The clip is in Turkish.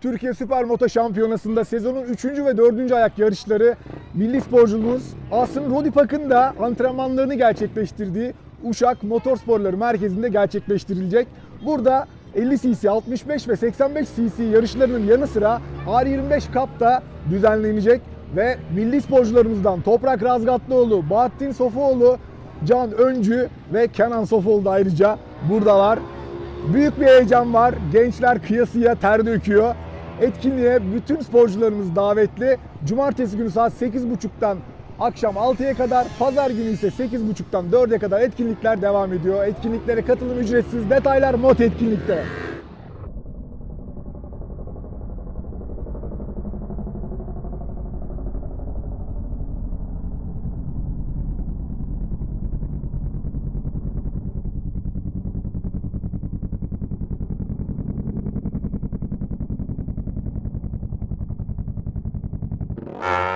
Türkiye Süper Moto Şampiyonası'nda sezonun 3. ve 4. ayak yarışları milli sporcumuz Asım Rodipak'ın da antrenmanlarını gerçekleştirdiği Uşak Motorsporları Merkezi'nde gerçekleştirilecek. Burada 50 cc, 65 ve 85 cc yarışlarının yanı sıra R25 Cup da düzenlenecek ve milli sporcularımızdan Toprak Razgatlıoğlu, Bahattin Sofuoğlu, Can Öncü ve Kenan Sofuoğlu da ayrıca buradalar. Büyük bir heyecan var. Gençler kıyasıya ter döküyor. Etkinliğe bütün sporcularımız davetli. Cumartesi günü saat 8.30'dan akşam 6'ya kadar, pazar günü ise 8.30'dan 4'e kadar etkinlikler devam ediyor. Etkinliklere katılım ücretsiz. Detaylar mod etkinlikte. Uh...